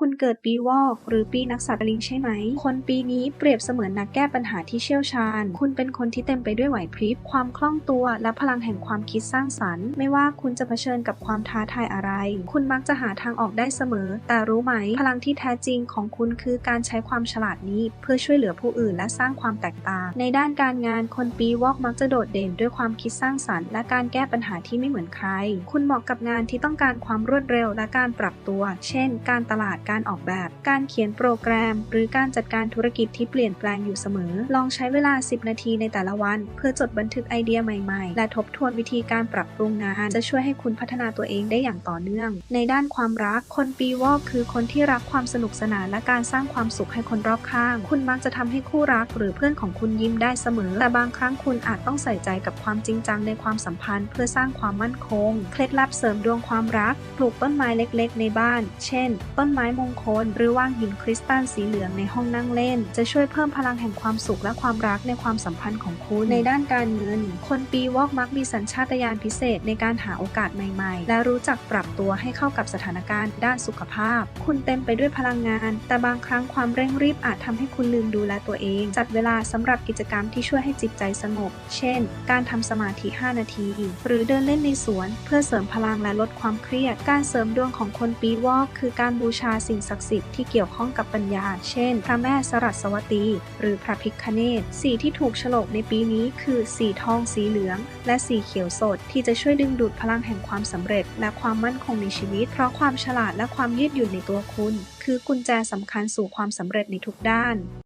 คุณเกิดปีวอก หรือปีนักสัตว์ลิงใช่ไหม คนปีนี้เปรียบเสมือนนักแก้ปัญหาที่เชี่ยวชาญ คุณเป็นคนที่เต็มไปด้วยไหวพริบ ความคล่องตัว และพลังแห่งความคิดสร้างสรรค์ ไม่ว่าคุณจะเผชิญกับความท้าทายอะไร คุณมักจะหาทางออกได้เสมอ แต่รู้ไหม พลังที่แท้จริงของคุณคือการใช้ความฉลาดนี้ เพื่อช่วยเหลือผู้อื่นและสร้างความแตกต่าง ในด้านการงาน คนปีวอกมักจะโดดเด่นด้วยความคิดสร้างสรรค์ และการแก้ปัญหาที่ไม่เหมือนใคร คุณเหมาะกับงานที่ต้องการความรวดเร็วและการปรับตัว เช่น การตลาดการออกแบบ การเขียนโปรแกรม หรือการจัดการธุรกิจที่เปลี่ยนแปลงอยู่เสมอ ลองใช้เวลา 10 นาทีในแต่ละวัน เพื่อจดบันทึกไอเดียใหม่ๆ และทบทวนวิธีการปรับปรุงงาน จะช่วยให้คุณพัฒนาตัวเองได้อย่างต่อเนื่อง ในด้านความรัก คนปีวอกคือคนที่รักความสนุกสนานและการสร้างความสุขให้คนรอบข้าง คุณมักจะทำให้คู่รัก หรือเพื่อนของคุณยิ้มได้เสมอ แต่บางครั้งคุณอาจต้องใส่ใจกับความจริงจังในความสัมพันธ์ เพื่อสร้างความมั่นคง เคล็ดลับเสริมดวงความรัก ปลูกต้นไม้เล็ก ๆ ในบ้าน เช่น ต้นไม้มงคล หรือวางหินคริสตัลสีเหลืองในห้องนั่งเล่น จะช่วยเพิ่มพลังแห่งความสุขและความรักในความสัมพันธ์ของคุณ ในด้านการเงิน คนปีวอกมักมีสัญชาตญาณพิเศษในการหาโอกาสใหม่ ๆ และรู้จักปรับตัวให้เข้ากับสถานการณ์ด้านสุขภาพ คุณเต็มไปด้วยพลังงาน แต่บางครั้งความเร่งรีบอาจทำให้คุณลืมดูแลตัวเอง จัดเวลาสำหรับกิจกรรมที่ช่วยให้จิตใจสงบ เช่น การทำสมาธิ 5 นาที หรือเดินเล่นในสวน เพื่อเสริมพลังและลดความเครียด การเสริมดวงของคนปีวอกคือการบูชาสิ่งศักดิ์สิทธิ์ที่เกี่ยวข้องกับปัญญา เช่น พระแม่สรัสวตี หรือพระพิคเนตสีที่ถูกฉลกในปีนี้คือสีทองสีเหลือง และสีเขียวสด ที่จะช่วยดึงดูดพลังแห่งความสำเร็จ และความมั่นคงในชีวิต เพราะความฉลาดและความยืดหยุ่นในตัวคุณ คือกุญแจสำคัญสู่ความสำเร็จในทุกด้าน